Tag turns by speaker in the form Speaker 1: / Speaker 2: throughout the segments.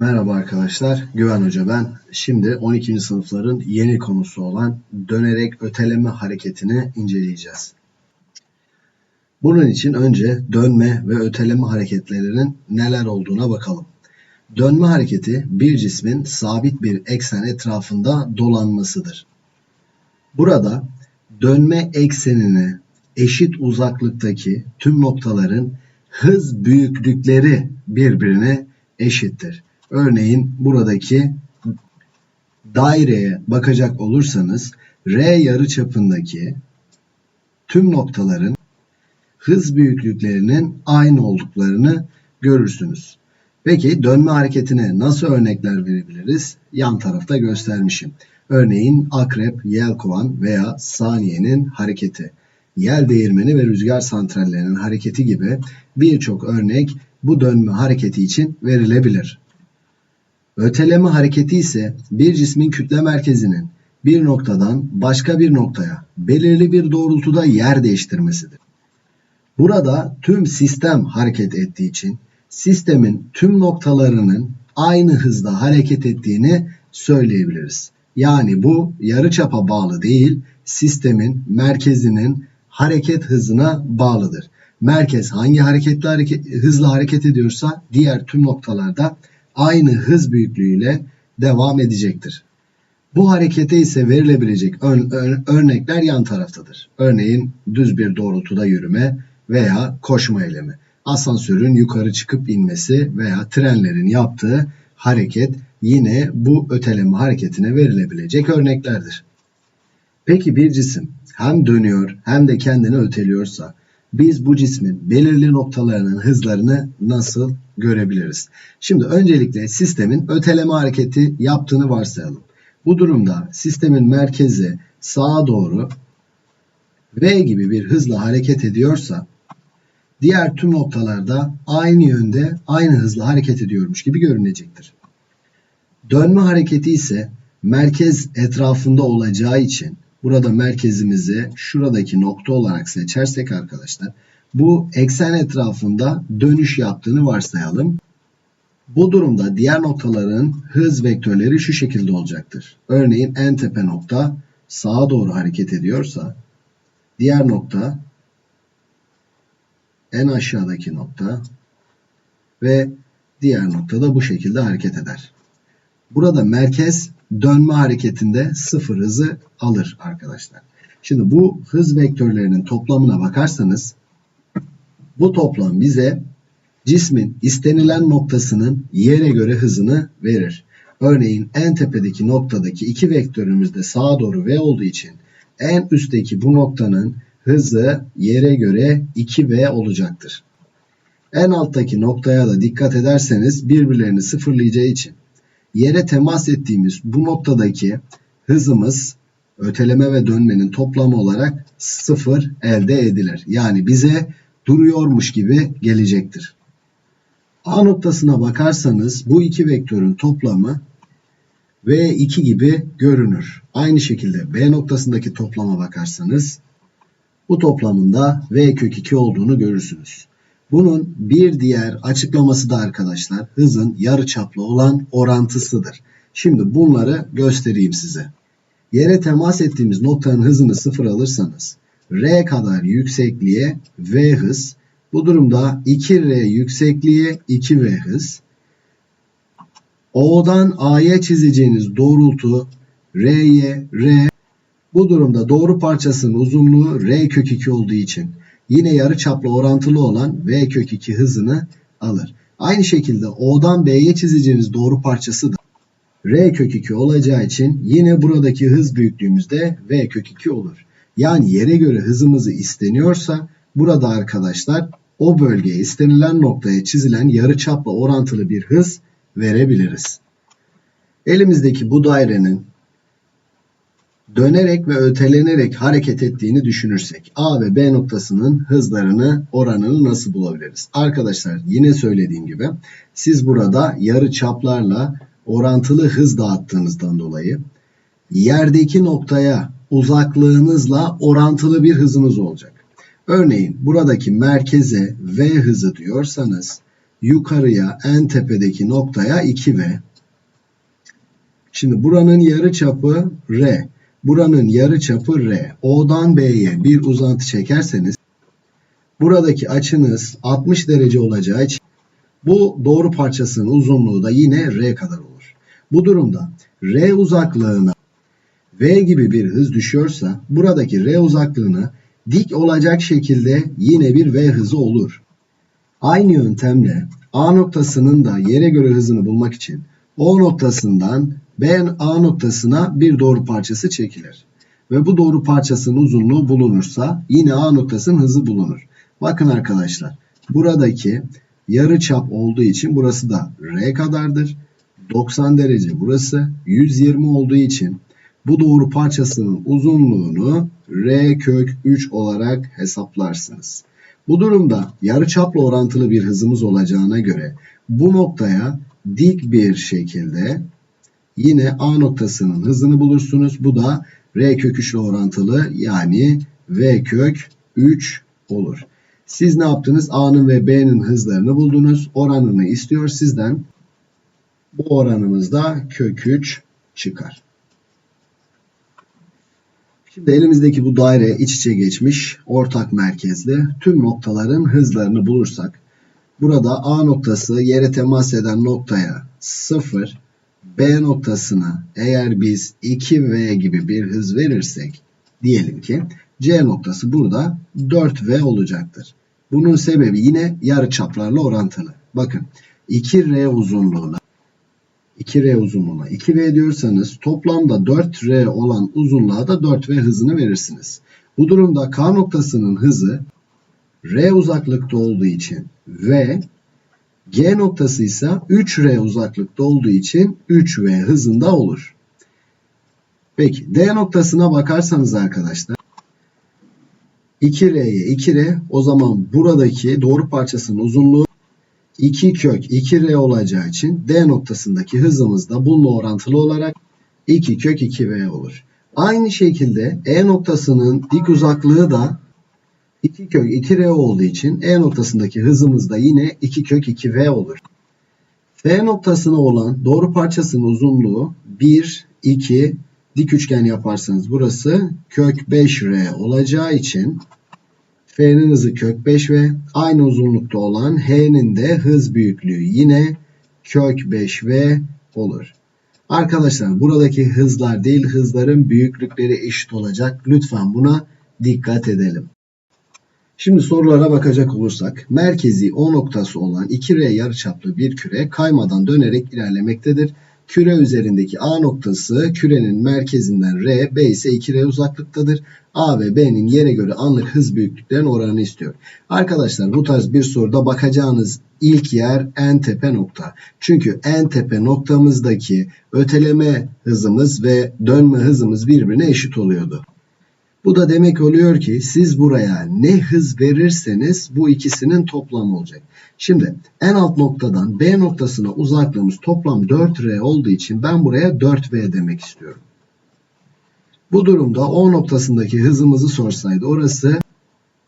Speaker 1: Merhaba arkadaşlar, Güven Hoca ben. Şimdi 12. sınıfların yeni konusu olan dönerek öteleme hareketini inceleyeceğiz. Bunun için önce dönme ve öteleme hareketlerinin neler olduğuna bakalım. Dönme hareketi bir cismin sabit bir eksen etrafında dolanmasıdır. Burada dönme eksenine eşit uzaklıktaki tüm noktaların hız büyüklükleri birbirine eşittir. Örneğin buradaki daireye bakacak olursanız R yarıçapındaki tüm noktaların hız büyüklüklerinin aynı olduklarını görürsünüz. Peki dönme hareketine nasıl örnekler verebiliriz? Yan tarafta göstermişim. Örneğin akrep, yelkovan veya saniyenin hareketi, yel değirmeni ve rüzgar santrallerinin hareketi gibi birçok örnek bu dönme hareketi için verilebilir. Öteleme hareketi ise bir cismin kütle merkezinin bir noktadan başka bir noktaya belirli bir doğrultuda yer değiştirmesidir. Burada tüm sistem hareket ettiği için sistemin tüm noktalarının aynı hızda hareket ettiğini söyleyebiliriz. Yani bu yarıçapa bağlı değil, sistemin merkezinin hareket hızına bağlıdır. Merkez hangi hareketli hareket, hızla hareket ediyorsa diğer tüm noktalarda aynı hız büyüklüğüyle devam edecektir. Bu harekete ise verilebilecek ör- ör- örnekler yan taraftadır. Örneğin düz bir doğrultuda yürüme veya koşma eylemi. Asansörün yukarı çıkıp inmesi veya trenlerin yaptığı hareket yine bu öteleme hareketine verilebilecek örneklerdir. Peki bir cisim hem dönüyor hem de kendini öteliyorsa biz bu cismin belirli noktalarının hızlarını nasıl görebiliriz? Şimdi öncelikle sistemin öteleme hareketi yaptığını varsayalım. Bu durumda sistemin merkezi sağa doğru V gibi bir hızla hareket ediyorsa diğer tüm noktalarda aynı yönde aynı hızla hareket ediyormuş gibi görünecektir. Dönme hareketi ise merkez etrafında olacağı için burada merkezimizi şuradaki nokta olarak seçersek arkadaşlar bu eksen etrafında dönüş yaptığını varsayalım. Bu durumda diğer noktaların hız vektörleri şu şekilde olacaktır. Örneğin en tepe nokta sağa doğru hareket ediyorsa diğer nokta en aşağıdaki nokta ve diğer nokta da bu şekilde hareket eder. Burada merkez dönme hareketinde sıfır hızı alır arkadaşlar. Şimdi bu hız vektörlerinin toplamına bakarsanız bu toplam bize cismin istenilen noktasının yere göre hızını verir. Örneğin en tepedeki noktadaki iki vektörümüz de sağa doğru v olduğu için en üstteki bu noktanın hızı yere göre 2v olacaktır. En alttaki noktaya da dikkat ederseniz birbirlerini sıfırlayacağı için yere temas ettiğimiz bu noktadaki hızımız öteleme ve dönmenin toplamı olarak sıfır elde edilir. Yani bize duruyormuş gibi gelecektir. A noktasına bakarsanız bu iki vektörün toplamı V2 gibi görünür. Aynı şekilde B noktasındaki toplama bakarsanız bu toplamında V kök 2 olduğunu görürsünüz. Bunun bir diğer açıklaması da arkadaşlar hızın yarıçaplı olan orantısıdır. Şimdi bunları göstereyim size. Yere temas ettiğimiz noktanın hızını sıfır alırsanız R kadar yüksekliğe V hız. Bu durumda 2R yüksekliğe 2V hız. O'dan A'ya çizeceğiniz doğrultu R'ye R. Bu durumda doğru parçasının uzunluğu R kök 2 olduğu için yine yarıçaplı orantılı olan V kök 2 hızını alır. Aynı şekilde O'dan B'ye çizeceğiniz doğru parçası da R kök 2 olacağı için yine buradaki hız büyüklüğümüz de V kök 2 olur. Yani yere göre hızımızı isteniyorsa burada arkadaşlar o bölgeye istenilen noktaya çizilen yarıçapla orantılı bir hız verebiliriz. Elimizdeki bu dairenin dönerek ve ötelenerek hareket ettiğini düşünürsek A ve B noktasının hızlarını oranını nasıl bulabiliriz? Arkadaşlar yine söylediğim gibi siz burada yarı çaplarla orantılı hız dağıttığınızdan dolayı yerdeki noktaya uzaklığınızla orantılı bir hızınız olacak. Örneğin buradaki merkeze V hızı diyorsanız yukarıya en tepedeki noktaya 2V. Şimdi buranın yarı çapı R. Buranın yarı çapı R. O'dan B'ye bir uzantı çekerseniz buradaki açınız 60 derece olacağı için bu doğru parçasının uzunluğu da yine R kadar olur. Bu durumda R uzaklığına V gibi bir hız düşüyorsa buradaki R uzaklığına dik olacak şekilde yine bir V hızı olur. Aynı yöntemle A noktasının da yere göre hızını bulmak için O noktasından B A noktasına bir doğru parçası çekilir. Ve bu doğru parçasının uzunluğu bulunursa yine A noktasının hızı bulunur. Bakın arkadaşlar buradaki yarı çap olduğu için burası da R kadardır. 90 derece burası 120 olduğu için bu doğru parçasının uzunluğunu R kök 3 olarak hesaplarsınız. Bu durumda yarıçapla orantılı bir hızımız olacağına göre bu noktaya dik bir şekilde yine A noktasının hızını bulursunuz. Bu da R kök 3 ile orantılı yani V kök 3 olur. Siz ne yaptınız? A'nın ve B'nin hızlarını buldunuz. Oranını istiyor sizden. Bu oranımız da kök 3 çıkar. Şimdi elimizdeki bu daire iç içe geçmiş ortak merkezli tüm noktaların hızlarını bulursak burada A noktası yere temas eden noktaya 0 B noktasına eğer biz 2V gibi bir hız verirsek diyelim ki C noktası burada 4V olacaktır. Bunun sebebi yine yarıçaplarla orantılı. Bakın 2R uzunluğuna 2R uzunluğuna 2V diyorsanız toplamda 4R olan uzunluğa da 4V hızını verirsiniz. Bu durumda K noktasının hızı R uzaklıkta olduğu için V G noktası ise 3R uzaklıkta olduğu için 3V hızında olur. Peki D noktasına bakarsanız arkadaşlar 2R'ye 2R o zaman buradaki doğru parçasının uzunluğu 2 kök 2R olacağı için D noktasındaki hızımız da bununla orantılı olarak 2 kök 2V olur. Aynı şekilde E noktasının dik uzaklığı da 2 kök 2R olduğu için E noktasındaki hızımız da yine 2 kök 2V olur. F noktasına olan doğru parçasının uzunluğu 1, 2, dik üçgen yaparsanız burası kök 5R olacağı için F'nin hızı kök 5 ve aynı uzunlukta olan H'nin de hız büyüklüğü yine kök 5V olur. Arkadaşlar buradaki hızlar değil hızların büyüklükleri eşit olacak. Lütfen buna dikkat edelim. Şimdi sorulara bakacak olursak merkezi O noktası olan 2R yarıçaplı bir küre kaymadan dönerek ilerlemektedir. Küre üzerindeki A noktası kürenin merkezinden R, B ise 2R uzaklıktadır. A ve B'nin yere göre anlık hız büyüklüklerinin oranını istiyor. Arkadaşlar bu tarz bir soruda bakacağınız ilk yer en tepe nokta. Çünkü en tepe noktamızdaki öteleme hızımız ve dönme hızımız birbirine eşit oluyordu. Bu da demek oluyor ki siz buraya ne hız verirseniz bu ikisinin toplamı olacak. Şimdi en alt noktadan B noktasına uzaklığımız toplam 4R olduğu için ben buraya 4V demek istiyorum. Bu durumda O noktasındaki hızımızı sorsaydı orası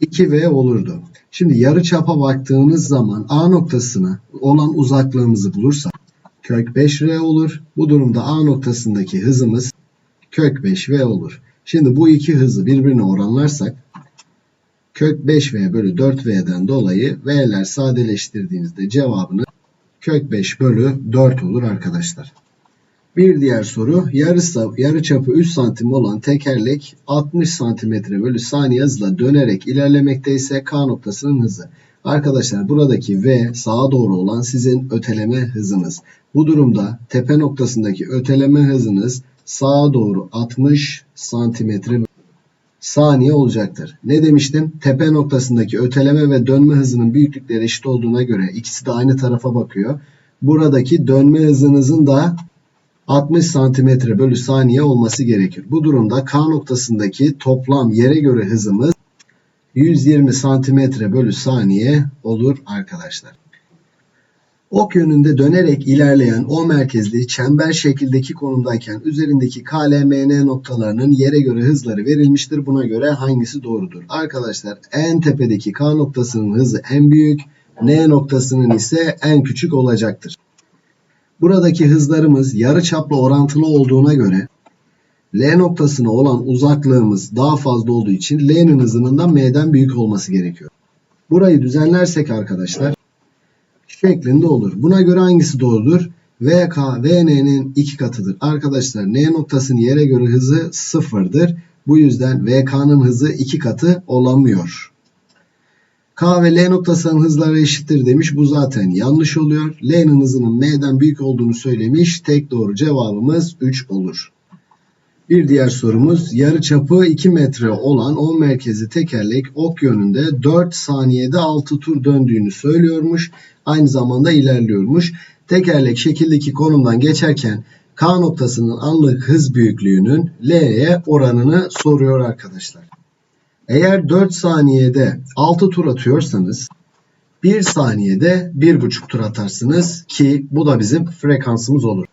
Speaker 1: 2V olurdu. Şimdi yarı çapa baktığımız zaman A noktasına olan uzaklığımızı bulursak kök 5R olur. Bu durumda A noktasındaki hızımız kök 5V olur. Şimdi bu iki hızı birbirine oranlarsak kök 5V bölü 4V'den dolayı V'ler sadeleştirdiğinizde cevabını kök 5 bölü 4 olur arkadaşlar. Bir diğer soru yarısı, yarı çapı 3 santim olan tekerlek 60 santimetre bölü saniye hızla dönerek ilerlemekte ise K noktasının hızı. Arkadaşlar buradaki V sağa doğru olan sizin öteleme hızınız. Bu durumda tepe noktasındaki öteleme hızınız sağa doğru 60 santimetre saniye olacaktır. Ne demiştim? Tepe noktasındaki öteleme ve dönme hızının büyüklükleri eşit olduğuna göre ikisi de aynı tarafa bakıyor. Buradaki dönme hızınızın da 60 santimetre bölü saniye olması gerekir. Bu durumda K noktasındaki toplam yere göre hızımız 120 santimetre bölü saniye olur arkadaşlar. Ok yönünde dönerek ilerleyen O merkezli çember şekildeki konumdayken üzerindeki KLMN noktalarının yere göre hızları verilmiştir. Buna göre hangisi doğrudur? Arkadaşlar en tepedeki K noktasının hızı en büyük, N noktasının ise en küçük olacaktır. Buradaki hızlarımız yarıçapla orantılı olduğuna göre L noktasına olan uzaklığımız daha fazla olduğu için L'nin hızının da M'den büyük olması gerekiyor. Burayı düzenlersek arkadaşlar şeklinde olur. Buna göre hangisi doğrudur? VK, VN'nin iki katıdır. Arkadaşlar N noktasının yere göre hızı sıfırdır. Bu yüzden VK'nın hızı iki katı olamıyor. K ve L noktasının hızları eşittir demiş. Bu zaten yanlış oluyor. L'nin hızının M'den büyük olduğunu söylemiş. Tek doğru cevabımız 3 olur. Bir diğer sorumuz yarıçapı 2 metre olan 10 merkezi tekerlek ok yönünde 4 saniyede 6 tur döndüğünü söylüyormuş. Aynı zamanda ilerliyormuş. Tekerlek şekildeki konumdan geçerken K noktasının anlık hız büyüklüğünün L'ye oranını soruyor arkadaşlar. Eğer 4 saniyede 6 tur atıyorsanız 1 saniyede 1,5 tur atarsınız ki bu da bizim frekansımız olur.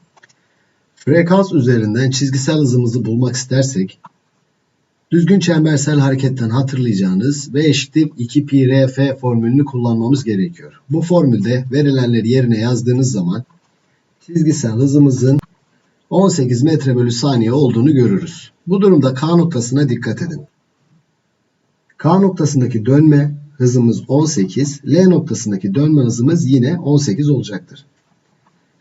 Speaker 1: Frekans üzerinden çizgisel hızımızı bulmak istersek düzgün çembersel hareketten hatırlayacağınız V eşittir 2 pi rf formülünü kullanmamız gerekiyor. Bu formülde verilenleri yerine yazdığınız zaman çizgisel hızımızın 18 metre bölü saniye olduğunu görürüz. Bu durumda K noktasına dikkat edin. K noktasındaki dönme hızımız 18, L noktasındaki dönme hızımız yine 18 olacaktır.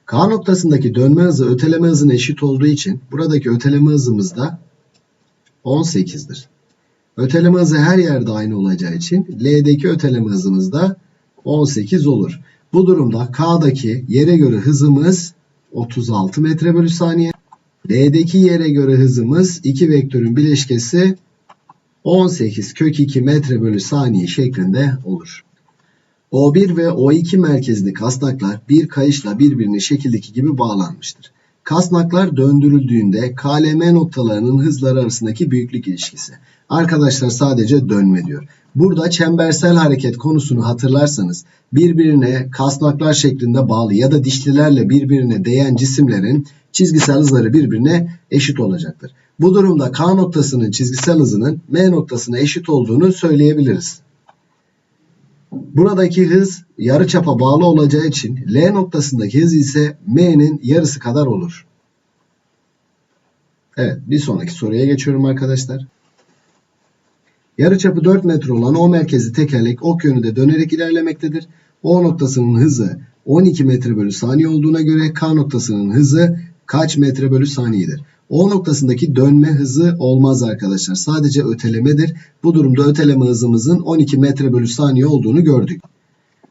Speaker 1: K noktasındaki dönme hızı öteleme hızına eşit olduğu için buradaki öteleme hızımız da 18'dir. Öteleme hızı her yerde aynı olacağı için L'deki öteleme hızımız da 18 olur. Bu durumda K'daki yere göre hızımız 36 metre bölü saniye. L'deki yere göre hızımız iki vektörün bileşkesi 18 kök 2 metre bölü saniye şeklinde olur. O1 ve O2 merkezli kasnaklar bir kayışla birbirine şekildeki gibi bağlanmıştır. Kasnaklar döndürüldüğünde KLM noktalarının hızları arasındaki büyüklük ilişkisi. Arkadaşlar sadece dönme diyor. Burada çembersel hareket konusunu hatırlarsanız birbirine kasnaklar şeklinde bağlı ya da dişlilerle birbirine değen cisimlerin çizgisel hızları birbirine eşit olacaktır. Bu durumda K noktasının çizgisel hızının M noktasına eşit olduğunu söyleyebiliriz. Buradaki hız yarıçapa bağlı olacağı için L noktasındaki hız ise M'nin yarısı kadar olur. Evet bir sonraki soruya geçiyorum arkadaşlar. Yarıçapı 4 metre olan O merkezi tekerlek ok yönünde dönerek ilerlemektedir. O noktasının hızı 12 metre bölü saniye olduğuna göre K noktasının hızı kaç metre bölü saniyedir? O noktasındaki dönme hızı olmaz arkadaşlar. Sadece ötelemedir. Bu durumda öteleme hızımızın 12 metre bölü saniye olduğunu gördük.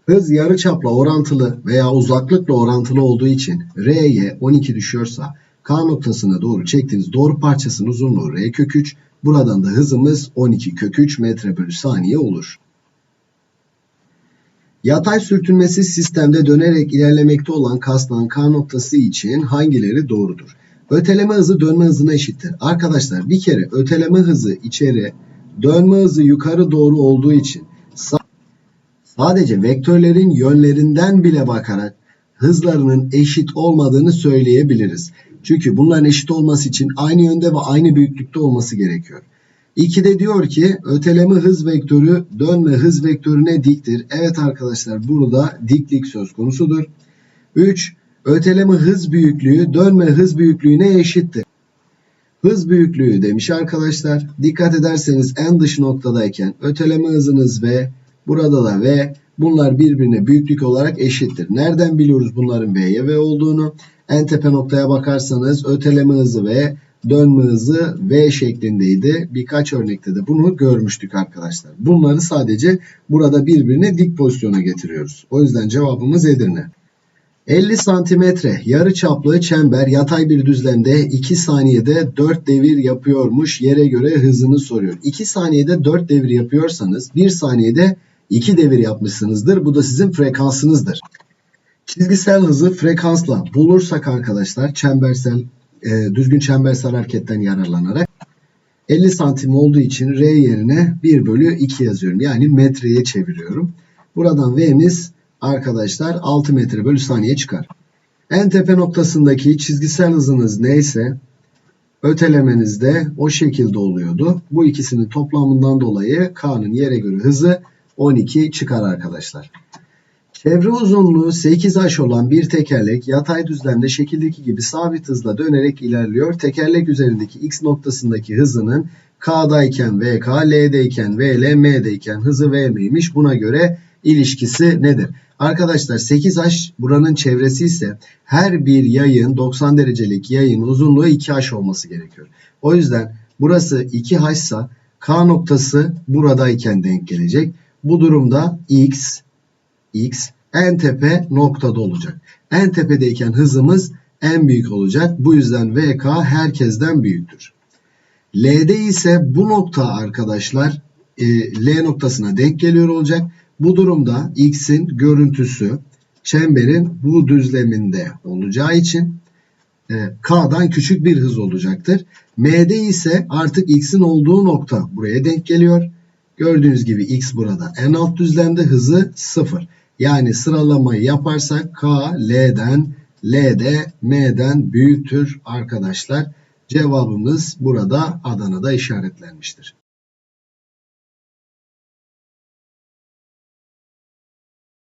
Speaker 1: Hız yarıçapla orantılı veya uzaklıkla orantılı olduğu için R'ye 12 düşüyorsa K noktasına doğru çektiğiniz doğru parçasının uzunluğu R kök 3. Buradan da hızımız 12 kök 3 metre bölü saniye olur. Yatay sürtünmesiz sistemde dönerek ilerlemekte olan kasnağın K noktası için hangileri doğrudur? Öteleme hızı dönme hızına eşittir. Arkadaşlar bir kere öteleme hızı içeri, dönme hızı yukarı doğru olduğu için sadece vektörlerin yönlerinden bile bakarak hızlarının eşit olmadığını söyleyebiliriz. Çünkü bunların eşit olması için aynı yönde ve aynı büyüklükte olması gerekiyor. 2'de diyor ki öteleme hız vektörü dönme hız vektörüne diktir. Evet arkadaşlar burada diklik söz konusudur. 3. Öteleme hız büyüklüğü dönme hız büyüklüğüne eşittir. Hız büyüklüğü demiş arkadaşlar. Dikkat ederseniz en dış noktadayken öteleme hızınız V, burada da V. Bunlar birbirine büyüklük olarak eşittir. Nereden biliyoruz bunların V'ye V olduğunu? En tepe noktaya bakarsanız öteleme hızı V, dönme hızı V şeklindeydi. Birkaç örnekte de bunu görmüştük arkadaşlar. Bunları sadece burada birbirine dik pozisyona getiriyoruz. O yüzden cevabımız Edirne. 50 santimetre yarı çaplı çember yatay bir düzlemde 2 saniyede 4 devir yapıyormuş yere göre hızını soruyor. 2 saniyede 4 devir yapıyorsanız 1 saniyede 2 devir yapmışsınızdır. Bu da sizin frekansınızdır. Çizgisel hızı frekansla bulursak arkadaşlar çembersel e, düzgün çembersel hareketten yararlanarak 50 santim olduğu için R yerine 1 bölü 2 yazıyorum. Yani metreye çeviriyorum. Buradan V'miz arkadaşlar 6 metre bölü saniye çıkar. En tepe noktasındaki çizgisel hızınız neyse ötelemeniz de o şekilde oluyordu. Bu ikisinin toplamından dolayı K'nın yere göre hızı 12 çıkar arkadaşlar. Çevre uzunluğu 8h olan bir tekerlek yatay düzlemde şekildeki gibi sabit hızla dönerek ilerliyor. Tekerlek üzerindeki x noktasındaki hızının K'dayken VK, L'deyken VL, M'deyken hızı Vm'ymiş. Buna göre ilişkisi nedir? Arkadaşlar 8h buranın çevresi ise her bir yayın 90 derecelik yayın uzunluğu 2h olması gerekiyor. O yüzden burası 2h ise K noktası buradayken denk gelecek. Bu durumda x x en tepe noktada olacak. En tepedeyken hızımız en büyük olacak. Bu yüzden VK herkesten büyüktür. L'de ise bu nokta arkadaşlar e, L noktasına denk geliyor olacak. Bu durumda x'in görüntüsü çemberin bu düzleminde olacağı için e, K'dan küçük bir hız olacaktır. M'de ise artık x'in olduğu nokta buraya denk geliyor. Gördüğünüz gibi x burada en alt düzlemde hızı 0. Yani sıralamayı yaparsak K L'den L'de M'den büyüktür arkadaşlar. Cevabımız burada Adana'da işaretlenmiştir.